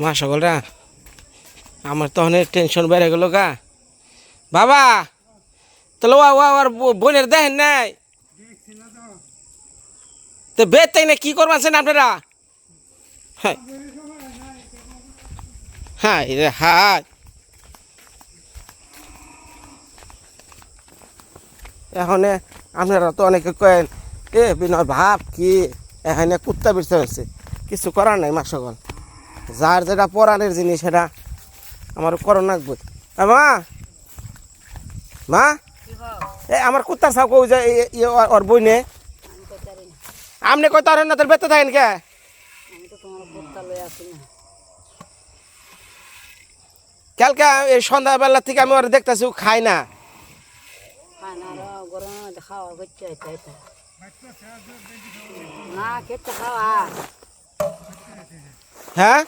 মা সকলরা, আমার তখন টেনশন বেড়ে গেল গা। বাবা, তাহলে ও ও আর বোনের দেখেন নাই। তো বেদ তাই না কি করবাছেন আপনারা? হ্যাঁ। হ্যাঁ রে হ্যাঁ। এখন আপনারা তো অনেকে কয়েন, এ বিনয় ভাব কি এখানে কুত্তা বিরতে হয়েছে। কিছু করার নাই মা সকল যার যেটা পরাণের জিনিস, সেটা আমার করো লাগবে মা! মা! এ আমার কুত্তার সাপ কই যে এ- এ ওর- বই নে আপনি কই তার না, তোর বেতে থাকেন কে? কালকে এই সন্ধ্যাবেলা থেকে আমি ওর দেখতেছি, ও খায় না। না, খেতে খাওয়া। হ্যাঁ?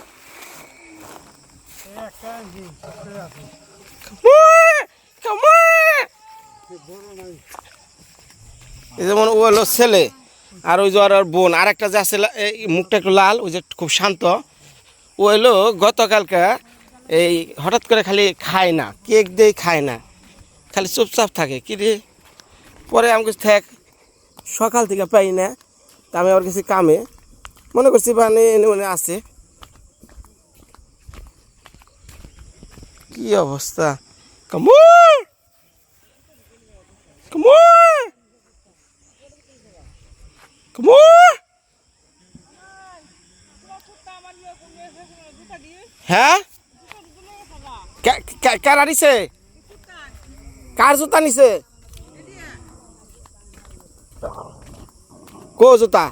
যেমন ও হলো ছেলে, আর ওই যে ওর বোন আর একটা যে আছে মুখটা একটু লাল, ওই যে খুব শান্ত। ও হলো গতকালকে এই হঠাৎ করে খালি খায় না, কেক দিয়ে খায় না, খালি চুপচাপ থাকে। কি রে? পরে আমি থাক, সকাল থেকে পাই না, তা আমি ওর কাছে কামে। মনে করছি মনে আছে। কি অবস্থা? কামু কামু কামু হ্যাঁ কারা নিছে কার জুতা নিছে কো জুতা?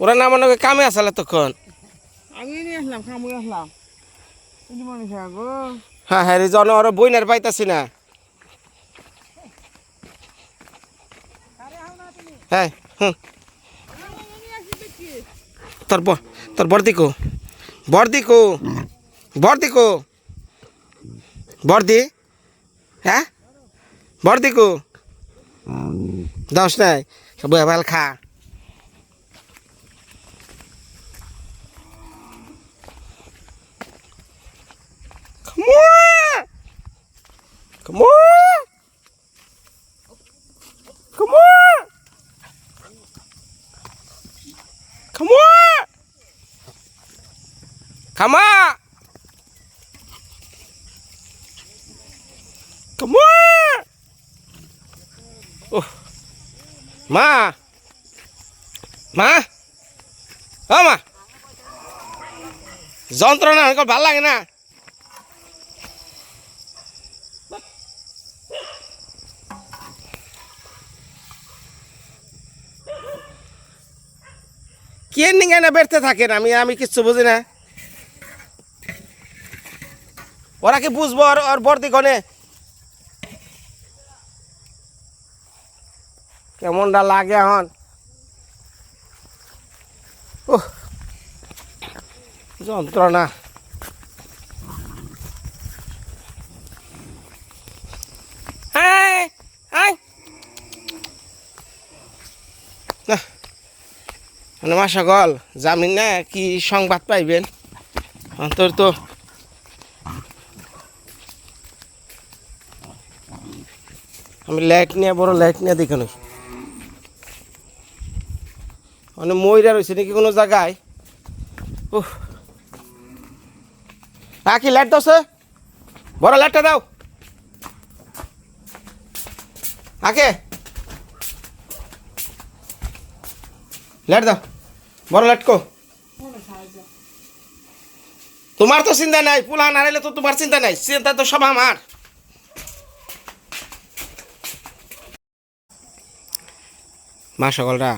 ওরা না মনে কামে আসালে তখন। আমি নিয়ে আসলাম খামুই আসলাম। হ্যাঁ হ্যাঁ রে জন ওরা বইনার পাইতাছি না। হ্যাঁ হুম। তোর তোর বর্দি কো বর্দি কো বর্দি হ্যাঁ? বর্দি কো দশ নাই। বয়ে ভালো খা Come on! Come on! Come on! Come on! Come on! Oh. মা মা ও মা যন্ত্রণা আমার ভাল লাগে না কে নিয়ে না বেরতে থাকেন? আমি আমি কিচ্ছু বুঝি না। ওরা কি বুঝব? ওর ওর বর্দি গনে কেমনটা লাগে এখন? উহ, যন্ত্রণা। এই, এই। মানে মা সকল, জামিন না, কি সংবাদ পাইবেন? অন্তর তো আমি লাইট নিয়ে, বড় লাইট নিয়ে দেখানো মানে ময়রা রয়েছে নাকি কোনো জায়গায়? উহ কি লাইট দাও বড় লাইটটা দাও। আকে লাইট দাও বড় লাইট কো তোমার তো চিন্তা নাই, পোলা নারাইলে তো তোমার চিন্তা নাই, চিন্তা তো সব আমার। মা সকলরা,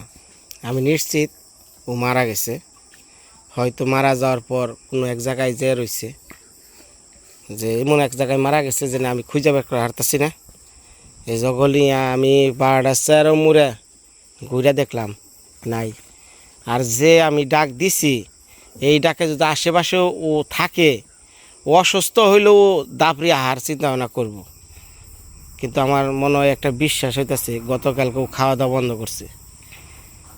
আমি নিশ্চিত ও মারা গেছে। হয়তো মারা যাওয়ার পর কোনো এক জায়গায় যে রয়েছে, যে এমন এক জায়গায় মারা গেছে যে আমি খুঁজে বের করে হারতাছি না। এই জগলিয়া আমি বারোটা চারো মুড়ে ঘুরে দেখলাম। নাই। আর যে আমি ডাক দিছি, এই ডাকে যদি আশেপাশে ও থাকে, ও অসুস্থ হইলেও ও দাপড়ি আহার চিন্তা ভাবনা করব। কিন্তু আমার মনে হয় একটা বিশ্বাস হইতেছে, গতকালকে ও খাওয়া দাওয়া বন্ধ করছে।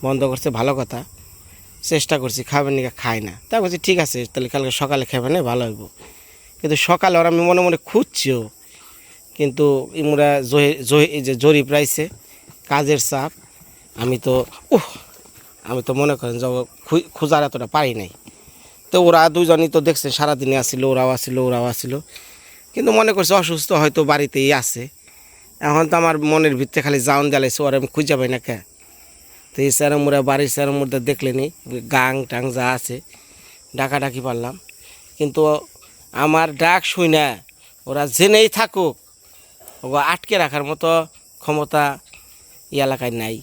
বন্ধ করছে ভালো কথা, চেষ্টা করছি খাবেন নাকি খাই না। তা বলছি, ঠিক আছে, তাহলে কালকে সকালে খাবে না, ভালো হইব। কিন্তু সকালে ওরা আমি মনে মনে খুঁজছিও কিন্তু ইমরা জহি- জহি- যে জরিপ রাইছে, কাজের চাপ, আমি তো, উহ! আমি তো মনে করেন যে খোঁজার এতটা পারি নাই। তো ওরা দুজনই তো দেখছে সারাদিনে আসছিল ওরাও আসছিল ওরাও আসছিল কিন্তু মনে করছে অসুস্থ, হয়তো বাড়িতেই আছে। এখন তো আমার মনের ভিতরে খালি জাউন জ্বালাইছে, ওরা আমি খুঁজে পাই না কে? তো এই স্যারের মুড়ে, বাড়ির স্যারের মধ্যে দেখলেনি গাং টাং যা আছে, ডাকাডাকি পারলাম। কিন্তু আমার ডাক শুই না, ওরা জেনেই থাকুক। ও আটকে রাখার মতো ক্ষমতা এই এলাকায় নাই।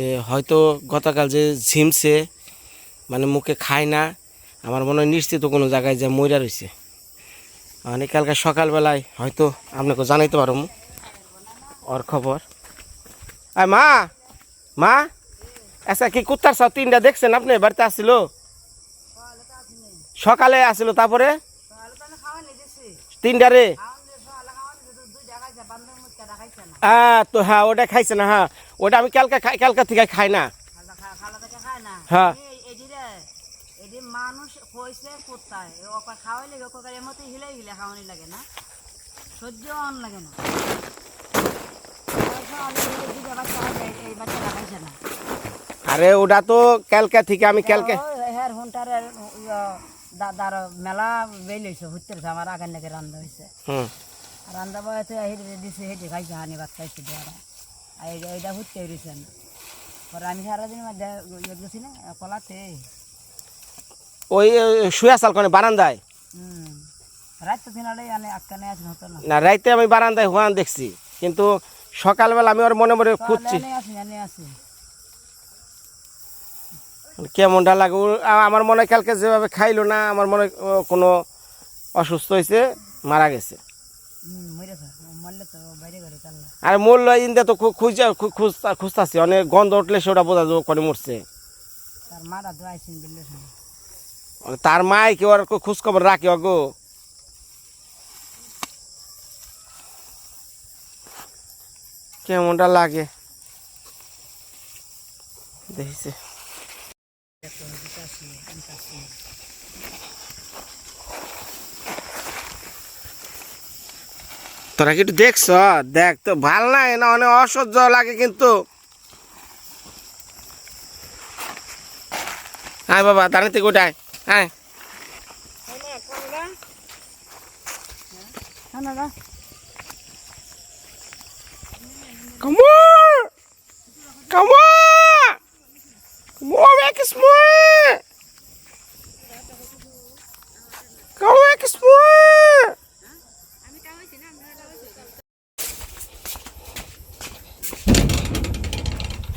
তে হয়তো গতকাল যে ঝিমছে মানে মুখে খায় না, আমার মনে হয় নিশ্চিত কোনো জায়গায় যে মইরা রয়েছে মানে কালকে সকালবেলায় হয়তো আপনাকে জানাইতে পারো ওর খবর। আয় মা মা আচ্ছা কি কুত্তার সব তিনটা দেখছেন আপনি? বাড়িতে আসছিল সকালে আসছিল তারপরে? তিনটারে হ্যাঁ তো হ্যাঁ ওটা খাইছে না হ্যাঁ। ওটা আমি কালকে খাই কালকা থেকে খাই না। হ্যাঁ। মানুষ হয়েছে কোথায়? খাওয়াইলে হিলে হিলে খাওয়ানি লাগে না। সহ্য অন লাগে না। আরে ওটা তো কালকা থেকে আমি কালকে হ্যার হুন্টারের দাদার মেলা হয়েছে হুত্তের আমার আগান নাকি রান্না হয়েছে হুম। রান্না বয়সে হেঁটে দিছে হেঁটে খাইছে হানি ভাত খাইছে দেওয়ারা আর এইটা পরে আমি সারাদিন গেছি না কলাতে। ওই শুয়ে আসাল কোনে বারান্দায়? না রাইতে আমি বারান্দায় হওয়ান দেখছি কিন্তু সকালবেলা আমি ওর মনে মনে খুঁজছি। কেমনটা লাগে? আমার মনে কালকে যেভাবে খাইলো না আমার মনে কোনো অসুস্থ হয়েছে মারা গেছে। আর মূল্য ইন্দে তো খুঁজে খুঁজতাছি অনেক গন্ধ উঠলে সেটা বোঝা যাব করে মরছে। তার মারা তো আইসিন বিল্লে তার মাই কি ওর খোঁজ খবর রাখে অগো? কেমনটা লাগে? দেখিছে। তোরা কি একটু দেখছ দেখ তো ভালো লাগে না অনেক অসহ্য লাগে কিন্তু আয় বাবা দাঁড়াতে গোটায় হ্যাঁ না না Come on! Come on! Come on, back small! Come back small!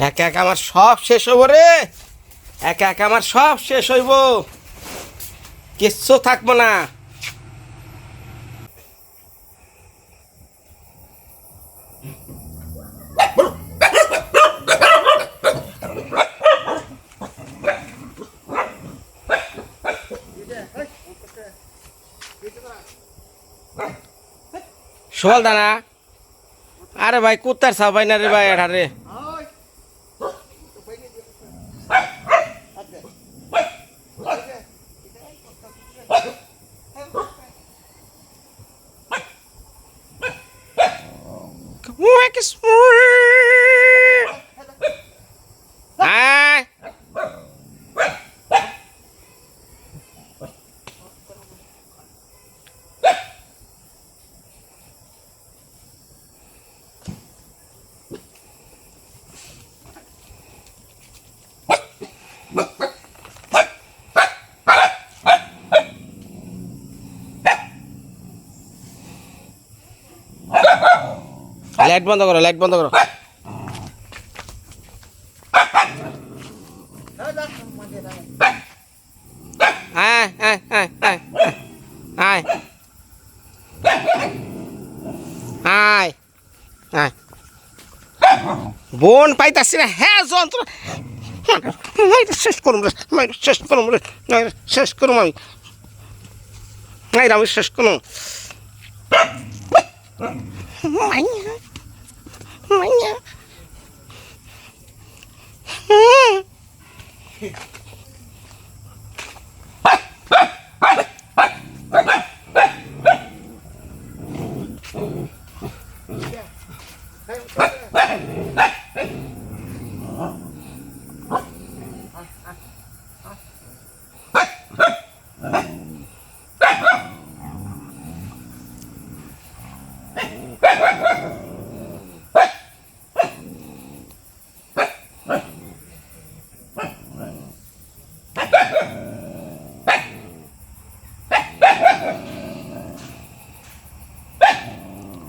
একা একা আমার সব শেষ হইব রে। একা একা আমার সব শেষ হইব। কিচ্ছু থাকব না। শোল দানা। আরে ভাই, কুত্তার সাহ ভাই না রে ভাই এটা রে Whack is আয় লাইট বন্ধ করো লাইট বন্ধ করো। আয় আয় আয় আয় আয় আয় আয় বোন পাইতাছি না হ্যাঁ যন্ত্র। শেষ করুম রে, মাইরা শেষ করুম রে শেষ করুম আমি। মাইরা আমি শেষ করুম। mamanya. Yeah.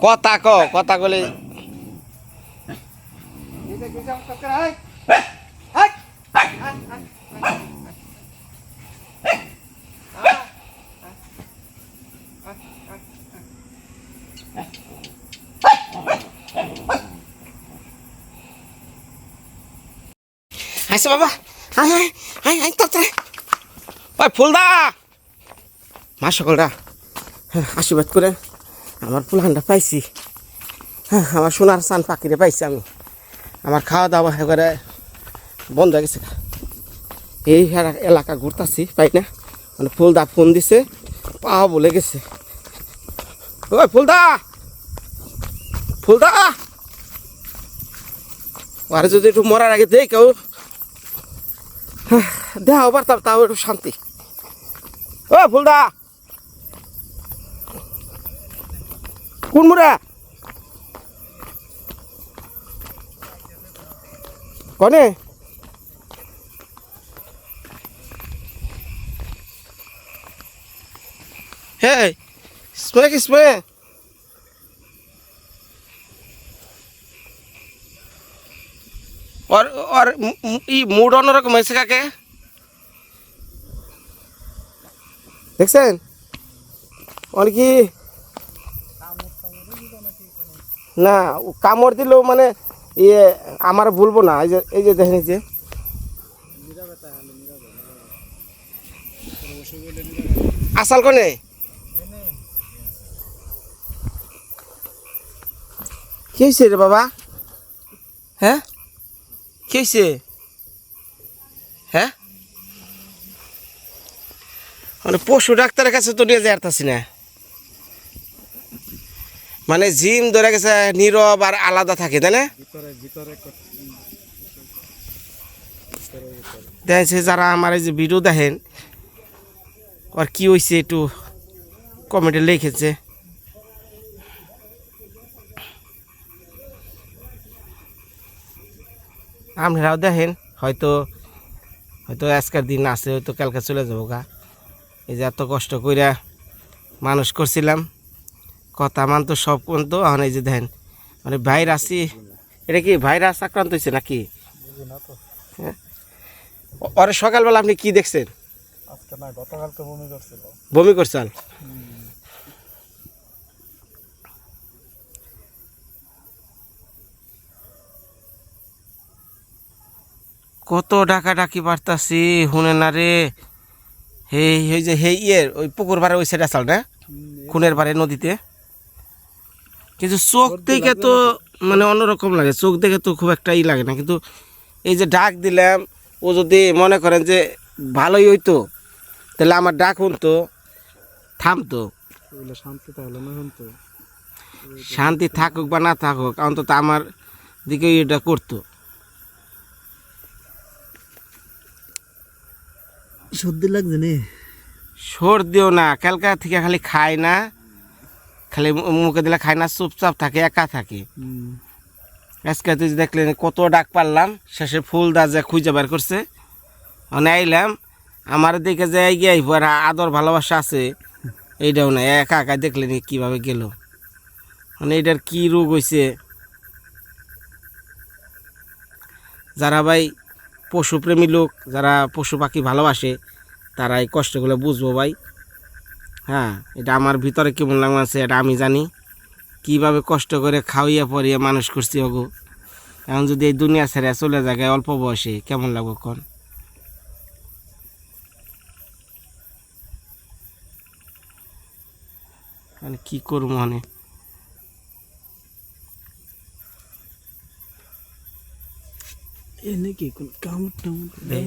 কথা ক কথা কলে হাসে বাবা। হাই হাই হাই তাড়াতাড়ি। ওই ফুলদা! মা সকলরা হ্যাঁ, আশীর্বাদ করে। আমার ফুলহানটা পাইছি। হ্যাঁ, আমার সোনার চান পাখিরে পাইছি আমি। আমার খাওয়া দাওয়া এবারে বন্ধ হয়ে গেছে এই এলা- এলাকা ঘুরতাছি পাই না? মানে ফুলদা ফোন দিছে পাওয়া বলে গেছে। ওই ফুলদা! ফুলদা! আর যদি একটু মরার আগে দেই কেউ। দেওয়া পারতাম তাও একটু শান্তি। ও ফুলদা! কোন মুরা কনে হে স্প্রে কি স্প্রে और और ই মুড অন্যরকম হয়েছে কাকে দেখছেন ওর কি না, কামড় দিলেও মানে ইয়ে আমার বলব না। এই যে এই যে দেখেন যে। আসাল কনে? কি হয়েছে রে বাবা? হ্যাঁ? কি হয়েছে হ্যাঁ? মানে পশু ডাক্তারের কাছে তো নিয়ে যাইতাছি না। মানে জিম ধরে গেছে নীরব আর আলাদা থাকে তাই না? দেখছে যারা আমার এই যে ভিডিও দেখেন আর কি হয়েছে একটু কমেন্টে লিখেছে। আপনারাও দেখেন হয়তো হয়তো আজকের দিন আছে হয়তো কালকে চলে যাব গা। এই যে এত কষ্ট কইরা মানুষ করছিলাম। কথা মান তো সব তো এই যে দেখেন মানে ভাইরাস এটা কি ভাইরাস আক্রান্ত হয়েছে নাকি? হ্যাঁ? ওরে সকালবেলা আপনি কি দেখছেন? বমি করছেন? কত ডাকা ডাকি পারতাছি শুনে না রে। সেই এই যে সেই ইয়ের ওই পুকুর পাড়ে ওই সাইড আসাল না? খুনের পাড়ে নদীতে? কিন্তু চোখ দেখে তো মানে অন্যরকম লাগে চোখ দেখে তো খুব একটা ই লাগে না। কিন্তু এই যে ডাক দিলাম ও যদি মনে করেন যে ভালোই হইতো তাহলে আমার ডাক শুনতো থামতো। শান্তি তাহলে না এখন শান্তি থাকুক বা না থাকুক অন্তত আমার দিকে এটা করতো। সর্দি লাগছে নে? সর্দিও না কালকা থেকে খালি খায় না। খালি মুখে দিলে খায় না চুপচাপ থাকে একা থাকে। আজকে তুই দেখলেন কত ডাক পারলাম শেষে ফুল দা যে খুঁজে বার করছে। মানে আইলাম আমার দিকে যে এগিয়ে আইব আর আদর ভালোবাসা আছে এইটাও না একা একা দেখলেন কীভাবে গেল। মানে এটার কি রোগ হয়েছে যারা ভাই পশুপ্রেমী লোক যারা পশু পাখি ভালোবাসে তারা এই কষ্টগুলো বুঝব ভাই। হ্যাঁ এটা আমার ভিতরে কেমন লাগছে এটা আমি জানি। কীভাবে কষ্ট করে খাওয়াইয়া পরিয়ে মানুষ করছি ওগো। এখন যদি এই দুনিয়া ছেড়ে চলে যায় অল্প বয়সে কেমন লাগবে কন মানে কি করব মানে? এনে কি কোন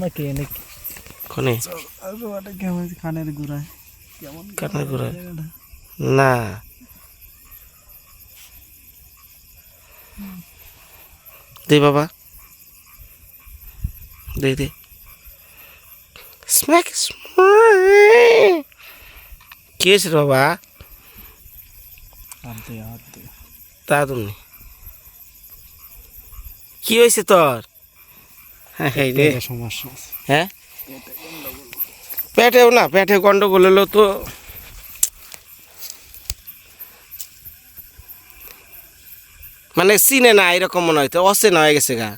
নাকি এনে কি কোনে? ওটা কেমন কানের গুড়ায়। গোড়ায়? জায়গাটা? না। দে বাবা। দে দে। স্ম্যাক কি হয়েছে বাবা? তা তুমি কি হয়েছে তোর? হ্যাঁ হ্যাঁ পেটেও না পেটে গন্ডগোল হলো তো। মানে চিনে না এরকম মনে হয় তো অচেনা হয়ে গেছে গা।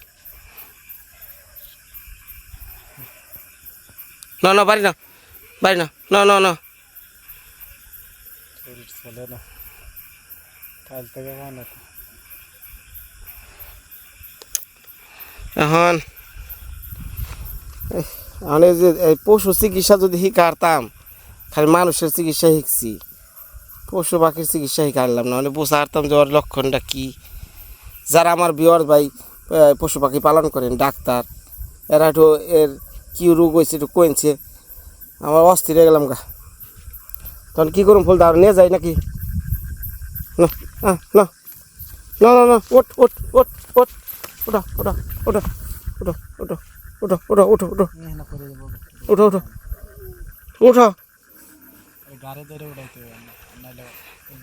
না না বাড়ি না বাড়ি না না না না। শরীর চলে না কাল থেকে মানে যে পশু চিকিৎসা যদি শিকারতাম খালি মানুষের চিকিৎসা শিখছি। পশু পাখির চিকিৎসা শিখারলাম না মানে বুঝতে পারতাম যে ওর লক্ষণটা কী। যারা আমার বিয়র ভাই পশু পাখি পালন করেন, ডাক্তার, এরা একটু এর কী রোগ হয়েছে একটু কইছে আমার অস্থির হয়ে গেলাম গা। তখন কী করুন ফুল দাঁড় নিয়ে যাই নাকি? না না। না না ওট ওট ওট ওঠ ওঠ, ওঠো ওটা ওঠো ওঠো। ওঠো ওঠো ওঠো ওঠো ওঠো ওঠো ওঠো গাড়ি ধরে উঠাইতে হবে নাহলে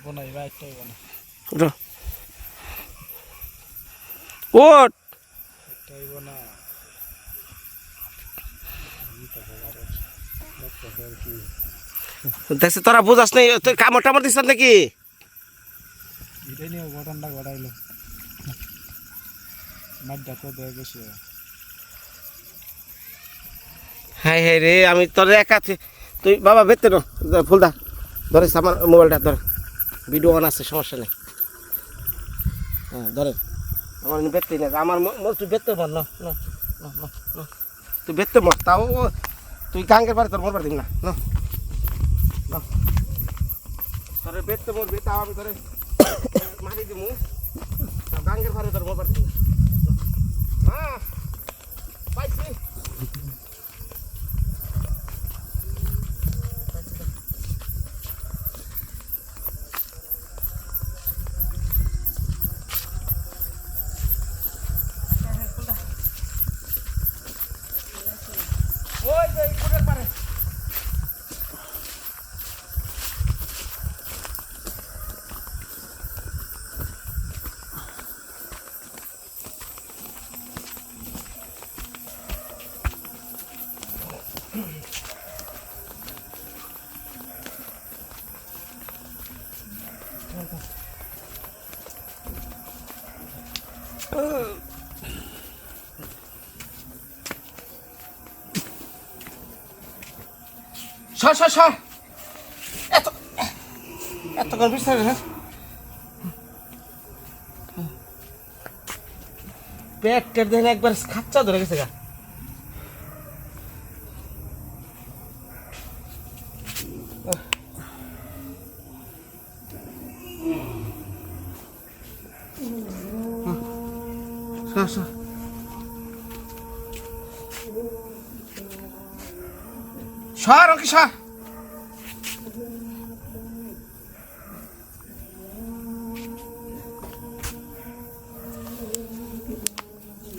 বোনাই বাইকটা হইব না। ওঠো ওঠ এটা হইব না। দেখছি তোরা বুঝাস নাই তুই কামড় টামড় দিস নাকি? এটাই নিয়ে ঘটনাটা ঘটাইলো। মাঠটা তো দেয় বেশি হ্যাঁ হ্যাঁ রে, আমি তোর একা তুই বাবা বেতে ফুলদা ধরেছ আমার মোবাইলটা ধর। ভিডিও অন আছে, সমস্যা নেই। হ্যাঁ ধরে আমার বেতে না। আমার তুই বেতে মর না। তুই বেতে মর তাও তুই গাঙ্গের পারে তোর মরবার দিন না না। তোরে বেতে মরবি তাও আমি তোরে মারি তাও গাঙ্গের পারে তোর মরবার দিন না। এত এত বিস্তার হ্যাঁ? পেট টেট একবার খাচ্চা ধরে গেছে গা।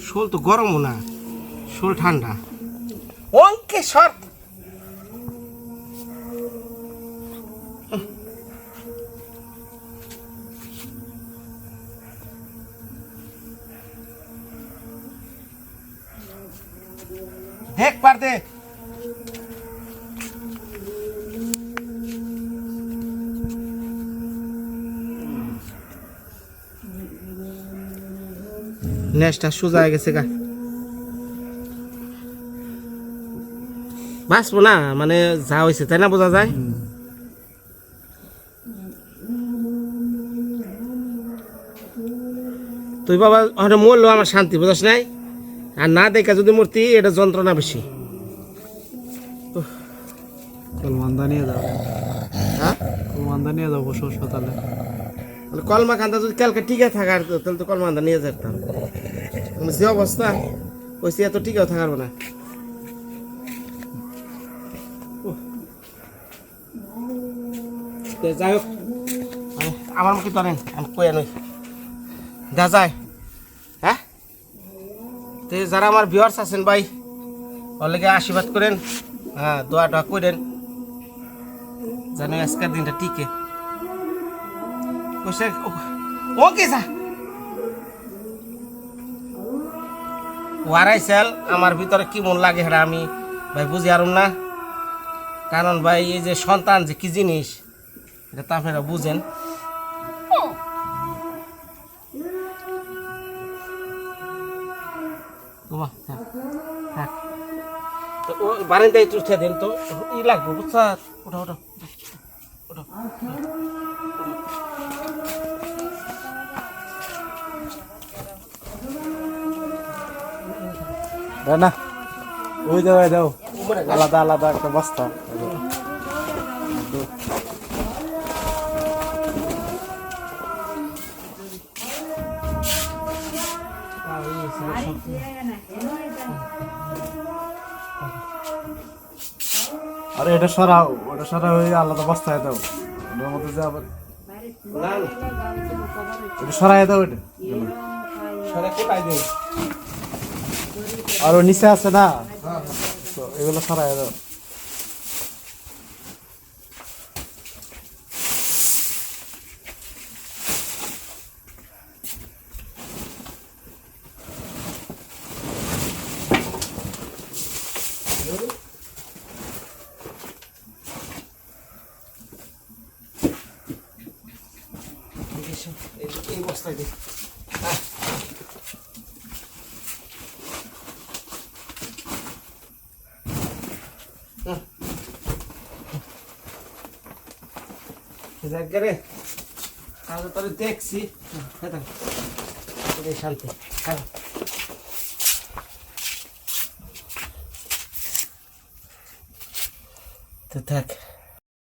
শোল তো গরমও না শোল ঠান্ডা। অঙ্কে সর নেশটা সোজা হয়ে গেছে গা। বাঁচবো না মানে যা হয়েছে তাই না বোঝা যায়? তুই বাবা হয়তো মরলো আমার শান্তি বোঝাস নাই? আর না দেখা যদি মূর্তি এটা যন্ত্রণা বেশি। কলমান্দা নিয়ে যাও। হ্যাঁ? কলমান্দা নিয়ে যাও পশু হাসপাতালে তাহলে কলমা কান্দা যদি কালকে টিকে থাকার তাহলে তো কলমান্দা নিয়ে যেতাম। যে অবস্থা, কইছি এত টিকেও থাকার না। যাই আমার মুখে তো নেন আমি কই নই দা যায় হ্যাঁ? তো যারা আমার ভিউয়ার্স আছেন ভাই, ওর আশীর্বাদ করেন হ্যাঁ দোয়া টোয়া করেন যেন আজকের দিনটা টিকে। কইছে, ও কে যা ওয়ারাইছেল আমার ভিতরে কি মন লাগে সেটা আমি ভাই বুঝি আরম না। কারণ ভাই এই যে সন্তান যে কি জিনিস, এটা তো আপনারা বুঝেন। বারান্দায় উঠে দেন তো, ই লাগবো বুঝছা ওঠো ওঠো ওঠো। না। ওই দাও ওই দাও আলাদা আলাদা একটা বস্তা। আরে এটা সরাও। ওটা সরা ওই আলাদা বস্তায় দাও। ওটার মধ্যে যে আবার এটা সরাই দাও এটা। সরে কোটাই দিন আর ও নিচে আছে না তো এগুলো সরাই দাও এই- এই বস্তায় দিন জায়গারে তাহলে তোরে দেখছি। শান্তি হ্যাঁ তো থাক।